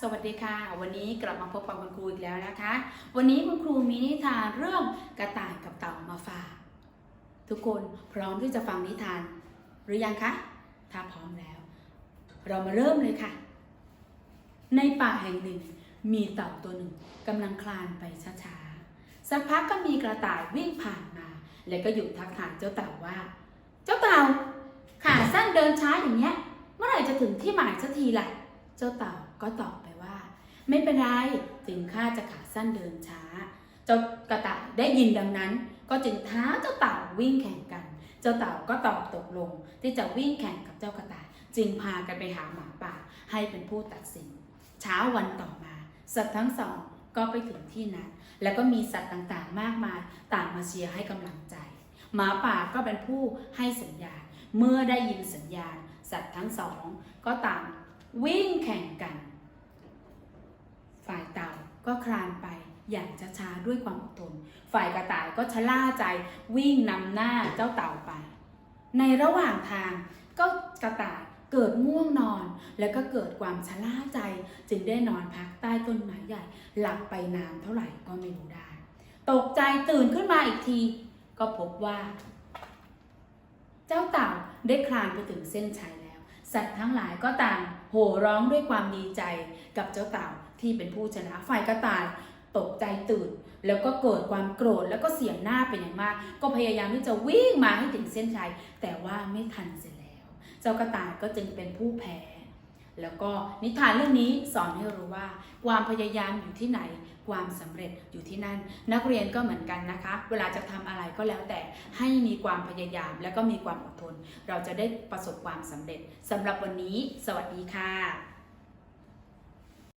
สวัสดีค่ะ วันนี้กลับมาพบกับคุณครูอีกแล้วนะคะ วันนี้คุณครูมีนิทานเรื่องกระต่ายกับเต่ามาฝากทุกคนพร้อมที่จะฟังนิทาน หรือยังคะถ้าพร้อมแล้ว เรามาเริ่มเลยค่ะ ในป่าแห่งหนึ่ง มีเต่าตัวหนึ่งกำลังคลานไปช้าๆสักพักก็มีกระต่ายวิ่งผ่านมา แล้วก็หยุดทักทายเจ้าเต่าว่า เจ้าเต่าขาสั้นเดินช้าอย่างเงี้ย เมื่อไหร่จะถึงที่หมายสักทีล่ะ เจ้าเต่าก็ตอบไปว่า ไม่เป็นไรถึงข้าจะขาสั้นเดินช้า เจ้ากระต่ายได้ยินดังนั้น ก็จึงท้าเจ้าเต่าวิ่งแข่งกัน เจ้าเต่าก็ตอบตกลง ที่จะวิ่งแข่งกับเจ้ากระต่าย จึงพากันไปหาหมาป่าให้เป็นผู้ตัดสิน เช้าวันต่อมา สัตว์ทั้งสองก็ไปถึงที่นั้น แล้วก็มีสัตว์ต่างๆ มากมาย ต่างมาเชียร์ให้กำลังใจ หมาป่าก็เป็นผู้ให้สัญญาณ เมื่อได้ยินสัญญาณ สัตว์ทั้งสอง ก็ต่าง วิ่งแข่งกัน ฝ่ายเต่าก็คลานไปอย่างช้าๆด้วยความอดทน ฝ่ายกระต่ายก็ชะล่าใจวิ่งนำหน้าเจ้าเต่าไป ในระหว่างทางก็กระต่ายเกิดง่วงนอนแล้วก็เกิดความชะล่าใจ จึงได้นอนพักใต้ต้นไม้ใหญ่ หลับไปนานเท่าไหร่ก็ไม่รู้ได้ ตกใจตื่นขึ้นมาอีกที ก็พบว่า เจ้าเต่าได้คลานไปถึงเส้นชัยแล้ว สัตว์ทั้งหลายก็ต่างโห่ร้องด้วยความดีใจกับเจ้าเต่าที่เป็นผู้ชนะฝ่ายกระต่ายตกใจตื่น แล้วก็เกิดความโกรธแล้วก็เสียหน้าเป็นอย่างมาก ก็พยายามที่จะวิ่งมาให้ถึงเส้นชัย แต่ว่าไม่ทันเสียแล้ว เจ้ากระต่ายก็จึงเป็นผู้แพ้ แล้วก็นิทานเรื่องนี้สอนให้รู้ว่า ความพยายามอยู่ที่ไหน ความสำเร็จอยู่ที่นั่น นักเรียนก็เหมือนกันนะคะ เวลาจะทำอะไรก็แล้วแต่ให้มีความพยายามและก็มีความอดทน เราจะได้ประสบความสำเร็จสำหรับวันนี้ สวัสดีค่ะ